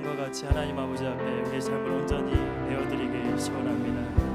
찬양과 같이 하나님 아버지 앞에 우리 삶을 온전히 내어드리길 소원합니다.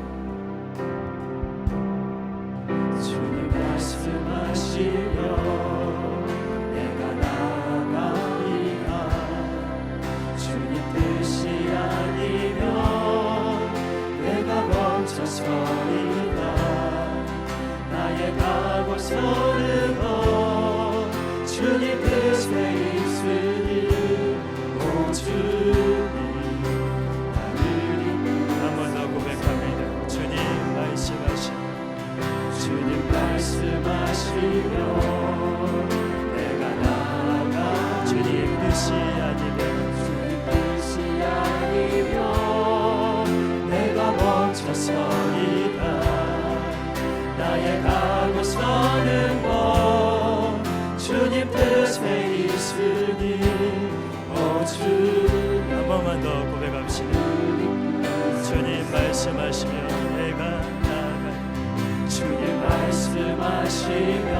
주님 말씀하시며 내가 나가 주님 말씀하시며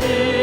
Jesus.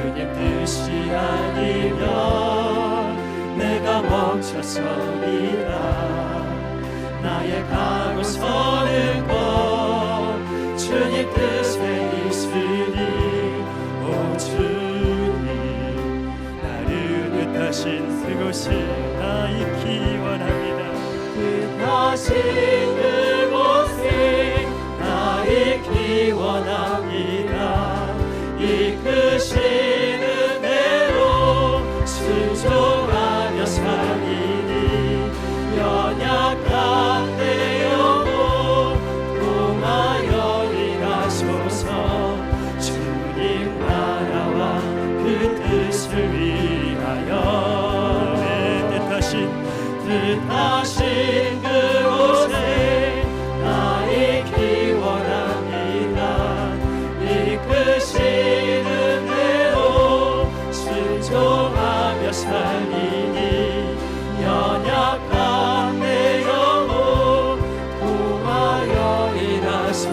주님 뜻이 아니면 내가 멈춰서리라. 나의 가고 서는 것 주님 뜻에 있으니 오 주님 나를 뜻하신 그곳이 나이기 원합니다. 뜻하신 그곳이 나의 기원합니다.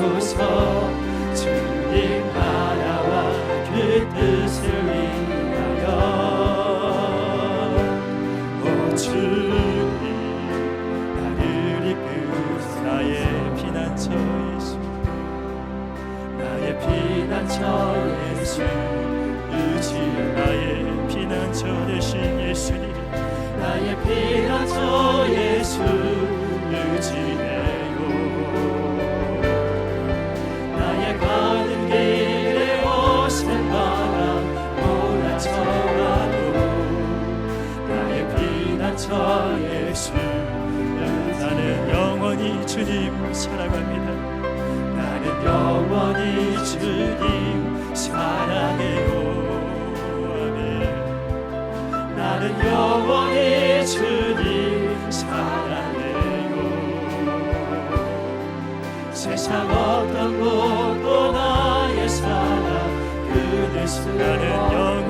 주소서. 주님 나라와 그 뜻을 위하여. 오 주님 나를 이끌 나의 피난처이시 나의 피난처 예수 나는 영원히 주님 사랑합니다. 나는 영원히 주님 사랑해요 아멘. 나는 영원히 주님 사랑해요 세상 어떤 곳도 나의 사랑 그대 순간은 영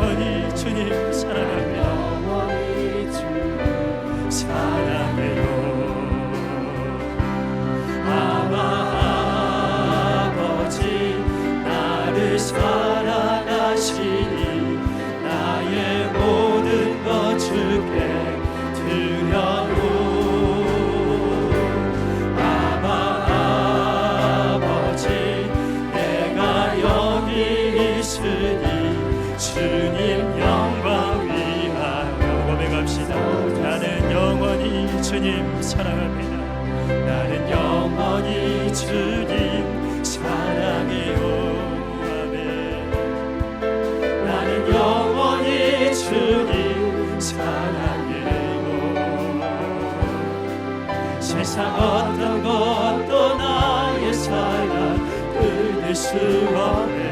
예수 안에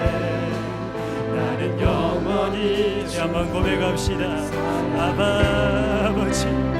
나는 영원히 한번 고백합시다. 아버지.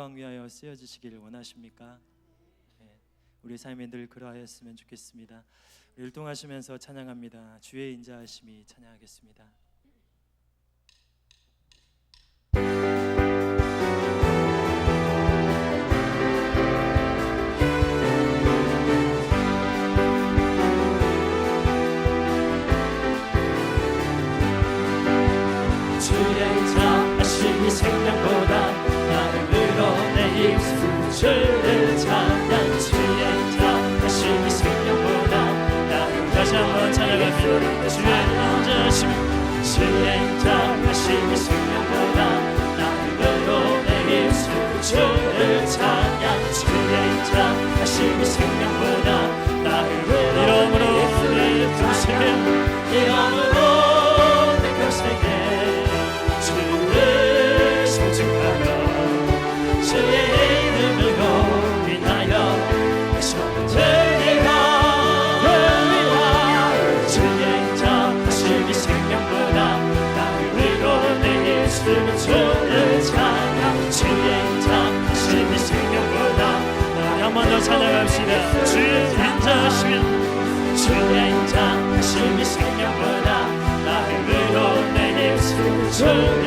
영광 위하여 쓰여지시기를 원하십니까? 네. 우리 삶이 늘 그러하였으면 좋겠습니다. 일동하시면서 찬양합니다. 주의 인자하심이 찬양하겠습니다. return.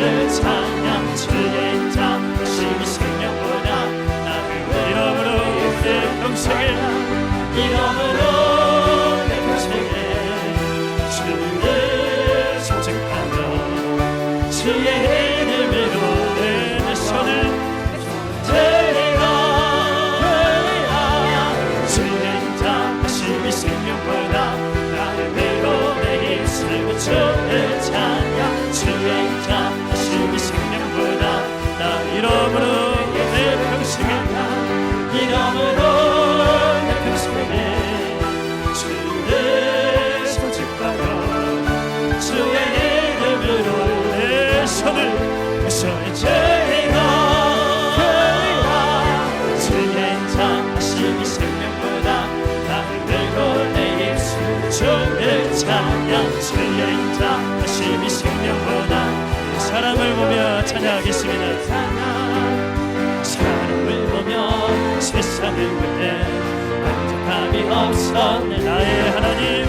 없어 네, 나의 하나님.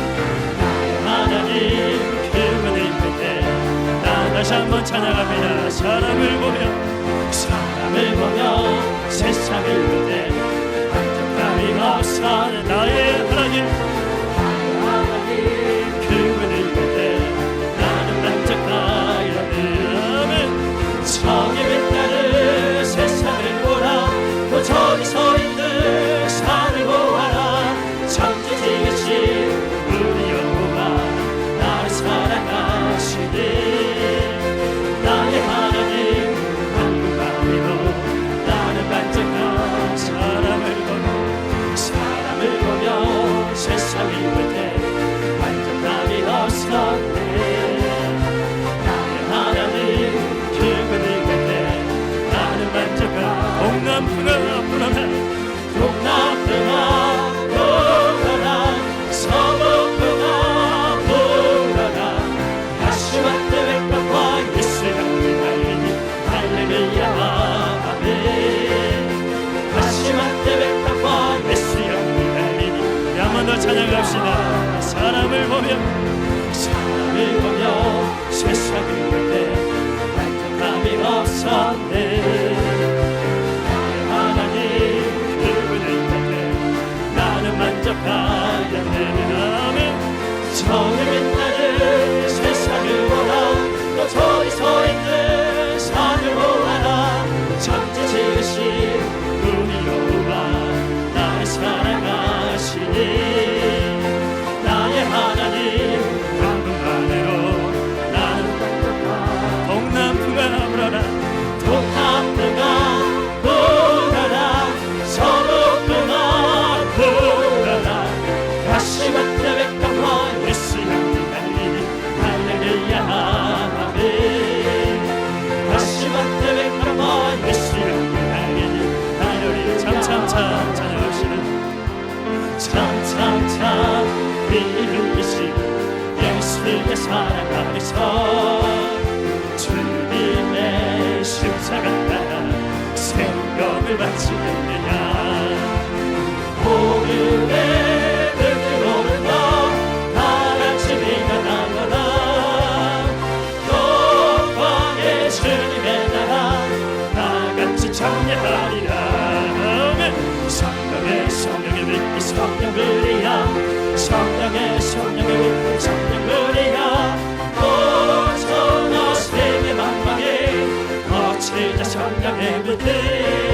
하나님 그분을 믿네 나 다시 한번 찬양합니다. 사람을 보며 사람을 보며 세상을 믿네 안타까이 없어. 네, 나 찬양합시다. 사람을 보며 사람을 보며 세상을 볼 때 감이 없었네. 나의 하나님 그분을 볼 때 나는 만족하 de Deus.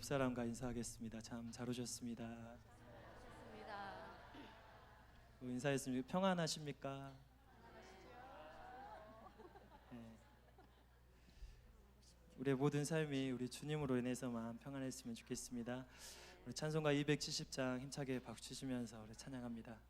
옆 사람과 인사하겠습니다. 참 잘 오셨습니다. 뭐 인사했으면 평안하십니까? 네. 우리의 모든 삶이 우리 주님으로 인해서만 평안했으면 좋겠습니다. 우리 찬송가 270장 힘차게 박수 치면서 우리 찬양합니다.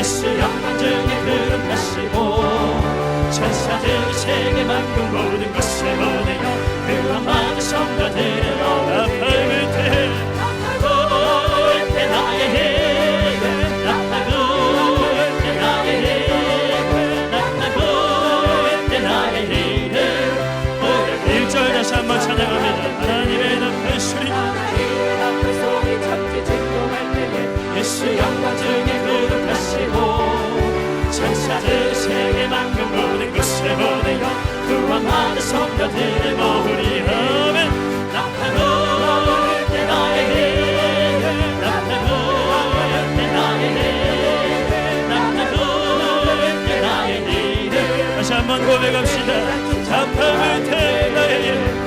예수 영광중에 그름 하시고 천사들이 세계 만큼 모든 것을 보내어 그와 많은 성자들을 어나팔 밑에 갑시다 자파을 태나에